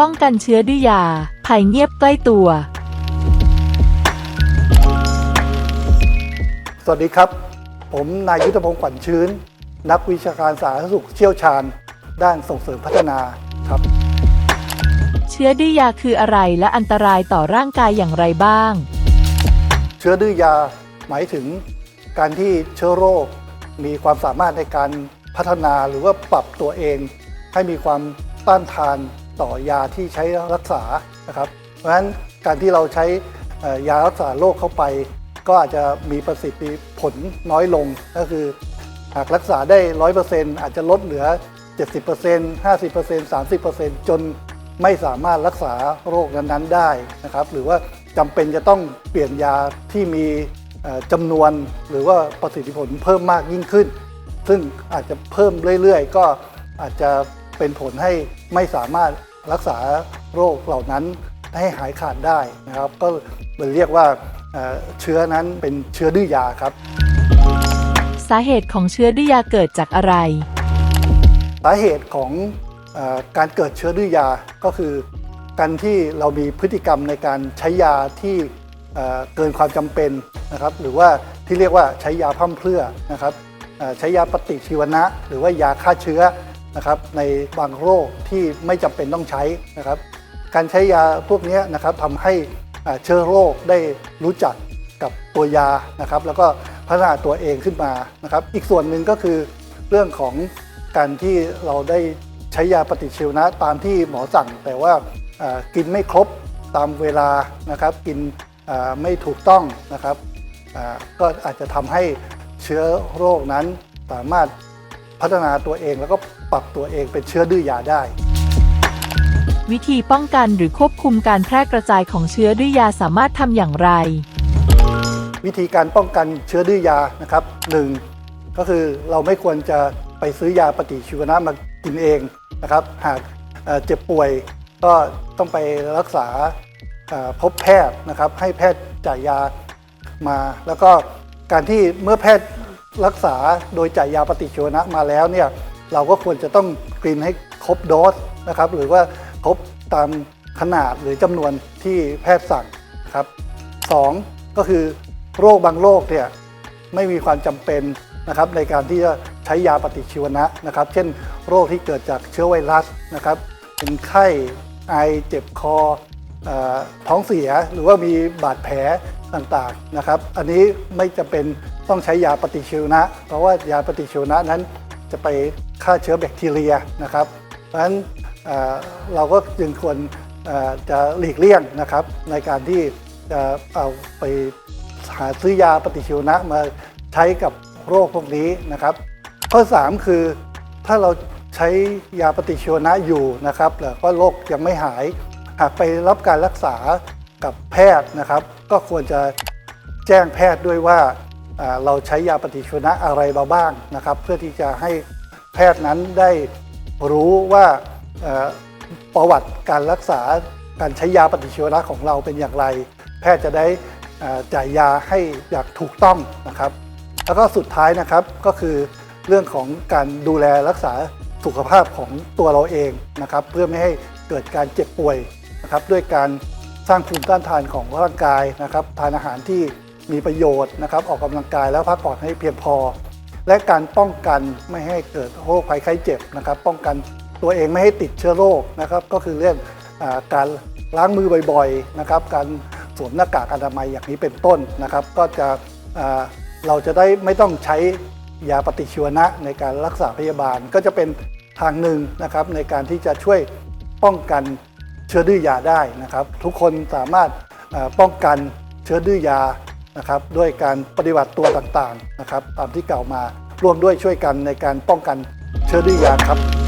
ป้องกันเชื้อดื้อยาภัยเงียบใกล้ตัว สวัสดีครับ ผมนายยุทธพงศ์ขวัญชื้น นักวิชาการสาธารณสุขเชี่ยวชาญ ด้านส่งเสริมพัฒนาครับ เชื้อดื้อยาคืออะไรและอันตรายต่อร่างกายอย่างไรบ้าง เชื้อดื้อยาหมายถึงการที่เชื้อโรคมีความสามารถในการพัฒนาหรือว่าปรับตัวเอง ให้มีความต้านทาน ต่อยาที่ใช้รักษานะครับ เพราะฉะนั้นการที่เราใช้ยารักษาโรคเข้าไป ก็อาจจะมีประสิทธิผลน้อยลงก็คือ หากรักษาได้100%อาจจะลดเหลือ 70% 50% 30%จนไม่สามารถรักษาโรคนั้นๆได้นะครับ หรือว่าจำเป็นจะต้องเปลี่ยนยาที่มีจำนวนหรือว่าประสิทธิผลเพิ่มมากยิ่งขึ้น ซึ่งอาจจะเพิ่มเรื่อยๆ ก็อาจจะเป็นผลให้ไม่สามารถ รักษาโรคเหล่านั้นให้หายขาดได้นะครับ ก็เลยเรียกว่าเอ่อเชื้อนั้นเป็นเชื้อดื้อยาครับ สาเหตุของเชื้อดื้อยาเกิดจากอะไร สาเหตุของเออการเกิดเชื้อดื้อยาก็คือ การที่เรามีพฤติกรรมในการใช้ยาที่เอ่อเกินความจำเป็นนะครับ หรือว่าที่เรียกว่าใช้ยาพร่ำเพรื่อนะครับเอ่อใช้ยาปฏิชีวนะ หรือว่ายาฆ่าเชื้อ นะครับในบางโรคที่ไม่จำเป็นต้องใช้นะครับ การใช้ยาพวกนี้นะครับทำให้เชื้อโรคได้รู้จักกับตัวยานะครับ แล้วก็พัฒนาตัวเองขึ้นมานะครับ อีกส่วนหนึ่งก็คือเรื่องของการที่เราได้ใช้ยาปฏิชีวนะตามที่หมอสั่ง แต่ว่ากินไม่ครบตามเวลานะครับ กินไม่ถูกต้องนะครับก็อาจจะทำให้เชื้อโรคนั้นสามารถ พัฒนาตัวเองแล้วก็ปรับตัวเองเป็นเชื้อดื้อยาได้ วิธีป้องกันหรือควบคุมการแพร่กระจายของเชื้อดื้อยาสามารถทำอย่างไร วิธีการป้องกันเชื้อดื้อยานะครับหนึ่งก็คือเราไม่ควรจะไปซื้อยาปฏิชีวนะมากินเองนะครับ หากเอ่อเจ็บป่วยก็ต้องไปรักษาเอ่อพบแพทย์นะครับ ให้แพทย์จ่ายยามา แล้วก็การที่เมื่อแพทย์ รักษาโดยจ่ายยาปฏิชีวนะมาแล้วเนี่ยเราก็ควรจะต้องกินให้ครบโดสนะครับหรือว่าครบตามขนาดหรือจำนวนที่แพทย์สั่งครับสองก็คือโรคบางโรคเนี่ยไม่มีความจำเป็นนะครับในการที่จะใช้ยาปฏิชีวนะนะครับ เช่นโรคที่เกิดจากเชื้อไวรัสนะครับ เป็นไข้ไอเจ็บคออท้องเสียหรือว่ามีบาดแผลต่างๆนะครับ อันนี้ไม่จำเป็น ต้องใช้ยาปฏิชีวนะ เพราะว่ายาปฏิชีวนะนั้นจะไปฆ่าเชื้อแบคทีเรียนะครับ เพราะฉะนั้นเราก็จึงควรจะหลีกเลี่ยงนะครับ ในการที่จะเอาไปหาซื้อยาปฏิชีวนะมาใช้กับโรคพวกนี้นะครับ ข้อ 3 คือถ้าเราใช้ยาปฏิชีวนะอยู่นะครับแต่ว่าโรคยังไม่หาย หากไปรับการรักษากับแพทย์นะครับ ก็ควรจะแจ้งแพทย์ด้วยว่า เราใช้ยาปฏิชีวนะอะไรมาบ้างนะครับ เพื่อที่จะให้แพทย์นั้นได้รู้ว่าประวัติการรักษาการใช้ยาปฏิชีวนะของเราเป็นอย่างไร แพทย์จะได้จ่ายยาให้อย่างถูกต้องนะครับ แล้วก็สุดท้ายนะครับก็คือเรื่องของการดูแลรักษาสุขภาพของตัวเราเองนะครับ เพื่อไม่ให้เกิดการเจ็บป่วยนะครับ ด้วยการสร้างภูมิต้านทานของร่างกายนะครับ ทานอาหารที่ มีประโยชน์นะครับออกกำลังกายแล้วพักผ่อนให้เพียงพอ และการป้องกันไม่ให้เกิดโรคภัยไข้เจ็บนะครับ ป้องกันตัวเองไม่ให้ติดเชื้อโรคนะครับก็คือเรื่องอการล้างมือบ่อยๆนะครับการสวมหน้ากากอนามัยอย่างนี้เป็นต้นนะครับ ก็จะเราจะได้ไม่ต้องใช้ยาปฏิชีวนะในการรักษาพยาบาลก็จะเป็นทางหนึ่งนะครับในการที่จะช่วยป้องกันเชื้อดื้อยาได้นะครับ ทุกคนสามารถป้องกันเชื้อดื้อยา นะครับด้วยการปฏิบัติตัวต่างๆนะครับตามที่กล่าวมาร่วมด้วยช่วยกันในการป้องกันเชื้อดื้อยาครับ